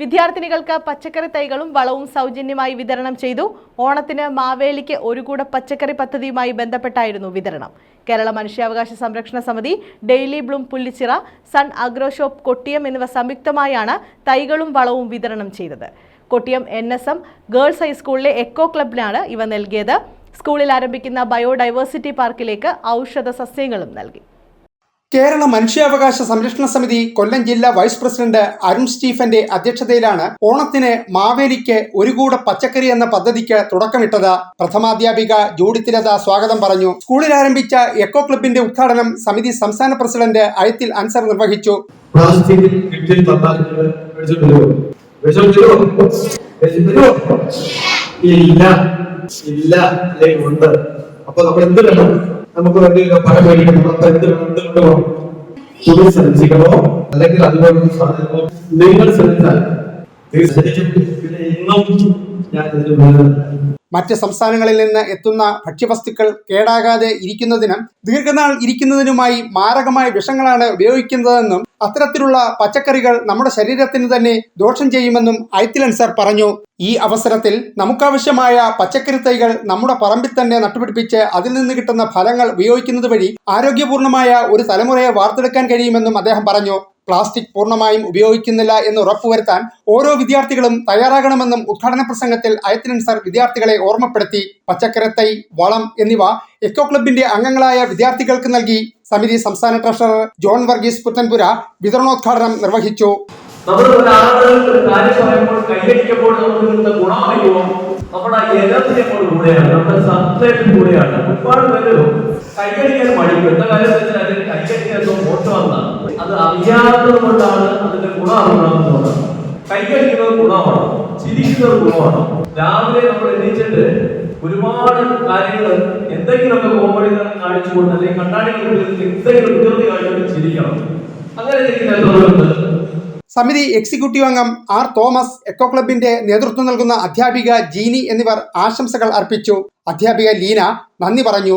വിദ്യാർത്ഥിനികൾക്ക് പച്ചക്കറി തൈകളും വളവും സൗജന്യമായി വിതരണം ചെയ്തു. ഓണത്തിന് മാവേലിക്ക് ഒരു കൂട പച്ചക്കറി പദ്ധതിയുമായി ബന്ധപ്പെട്ടായിരുന്നു വിതരണം. കേരള മനുഷ്യാവകാശ സംരക്ഷണ സമിതി Daily Bloom Pullichira Sun Agro Shop Kottiyam എന്നിവ സംയുക്തമായാണ് തൈകളും വളവും വിതരണം ചെയ്തത്. Kottiyam N S M girls ഹൈസ്കൂളിലെ എക്കോ ക്ലബിനാണ് ഇവ നൽകിയത്. സ്കൂളിൽ ആരംഭിക്കുന്ന ബയോഡൈവേഴ്സിറ്റി പാർക്കിലേക്ക് ഔഷധ സസ്യങ്ങളും നൽകി. കേരള മനുഷ്യാവകാശ സംരക്ഷണ സമിതി കൊല്ലം ജില്ലാ വൈസ് പ്രസിഡന്റ് അരുൺ സ്റ്റീഫന്റെ അധ്യക്ഷതയിലാണ് ഓണത്തിന് മാവേലിക്ക് ഒരു കൂട പച്ചക്കറി എന്ന പദ്ധതിക്ക് തുടക്കമിട്ടത് പ്രഥമാധ്യാപിക ജൂഡിത്തിലത സ്വാഗതം പറഞ്ഞു സ്കൂളിൽ ആരംഭിച്ച എക്കോ ക്ലബിന്റെ ഉദ്ഘാടനം സമിതി സംസ്ഥാന പ്രസിഡന്റ് അയത്തിൽ അൻസർ നിർവഹിച്ചു? ഇല്ല ഇല്ല ഉണ്ട് അപ്പൊ നമ്മൾ എന്ത് വേണം നമുക്ക് വേണ്ടി പണം മേടിക്കണം അപ്പൊ എന്ത് വേണം എന്ത് കൊണ്ടുപോകണം തുണി ശ്രദ്ധിക്കണോ അല്ലെങ്കിൽ അതുപോലുള്ള സാധനങ്ങളോ നിങ്ങൾ ശ്രദ്ധിച്ചാൽ തീർച്ചയായും പിന്നെ ഇന്നും മറ്റ് സംസ്ഥാനങ്ങളിൽ നിന്ന് എത്തുന്ന ഭക്ഷ്യവസ്തുക്കൾ കേടാകാതെ ഇരിക്കുന്നതിനും ദീർഘനാൾ ഇരിക്കുന്നതിനുമായി മാരകമായ വിഷങ്ങളാണ് ഉപയോഗിക്കുന്നതെന്നും അത്തരത്തിലുള്ള പച്ചക്കറികൾ നമ്മുടെ ശരീരത്തിന് തന്നെ ദോഷം ചെയ്യുമെന്നും ഐത്തിലൻ സർ പറഞ്ഞു. ഈ അവസരത്തിൽ നമുക്കാവശ്യമായ പച്ചക്കറി തൈകൾ നമ്മുടെ പറമ്പിൽ തന്നെ നട്ടുപിടിപ്പിച്ച് അതിൽ നിന്ന് കിട്ടുന്ന ഫലങ്ങൾ ഉപയോഗിക്കുന്നത് വഴി ആരോഗ്യപൂർണമായ ഒരു തലമുറയെ വാർത്തെടുക്കാൻ കഴിയുമെന്നും അദ്ദേഹം പറഞ്ഞു. പ്ലാസ്റ്റിക് പൂർണമായും ഉപയോഗിക്കുന്നില്ല എന്ന് ഉറപ്പുവരുത്താൻ ഓരോ വിദ്യാർത്ഥികളും തയ്യാറാകണമെന്നും ഉദ്ഘാടന പ്രസംഗത്തിൽ അയത്തിനൻസർ വിദ്യാർത്ഥികളെ ഓർമ്മപ്പെടുത്തി പച്ചക്കരത്തൈ വളം എന്നിവ എക്കോ ക്ലബിന്റെ അംഗങ്ങളായ വിദ്യാർത്ഥികൾക്ക് നൽകി സമിതി സംസ്ഥാന ട്രഷറർ ജോൺ വർഗീസ് പുത്തൻപുര വിതരണോദ്ഘാടനം നിർവഹിച്ചു. നമ്മുടെ നമ്മുടെ കൂടെയാണ്. ഒരുപാട് പേര് കൈയടിക്കാൻ മടിക്കും. എന്താ വെച്ചാൽ അതിന് കൈയടിക്കാൻ എന്തോ വന്നാണ് അത് അറിയാത്തത് കൊണ്ടാണ് അതിന്റെ ഗുണം അറിയണമെന്നുള്ളത് കൈയടിക്കുന്നത് ഗുണമാണ്. ചിരിക്കുന്നത് ഗുണമാണ്. രാവിലെ നമ്മൾ എണീച്ചിട്ട് ഒരുപാട് കാര്യങ്ങൾ എന്തെങ്കിലുമൊക്കെ കോമഡി കാണിച്ചുകൊണ്ട് അല്ലെങ്കിൽ കണ്ണാടികൾ എന്തെങ്കിലും ഉയർത്തി കാണിച്ചുകൊണ്ട് ചിരിക്കണം. അങ്ങനെ ചിരിക്കുന്ന സമിതി എക്സിക്യൂട്ടീവ് അംഗം ആർ തോമസ് എക്കോ ക്ലബിന്റെ നേതൃത്വം നൽകുന്ന അധ്യാപിക ജീനി എന്നിവർ ആശംസകൾ അർപ്പിച്ചു. അധ്യാപിക ലീന നന്ദി പറഞ്ഞു.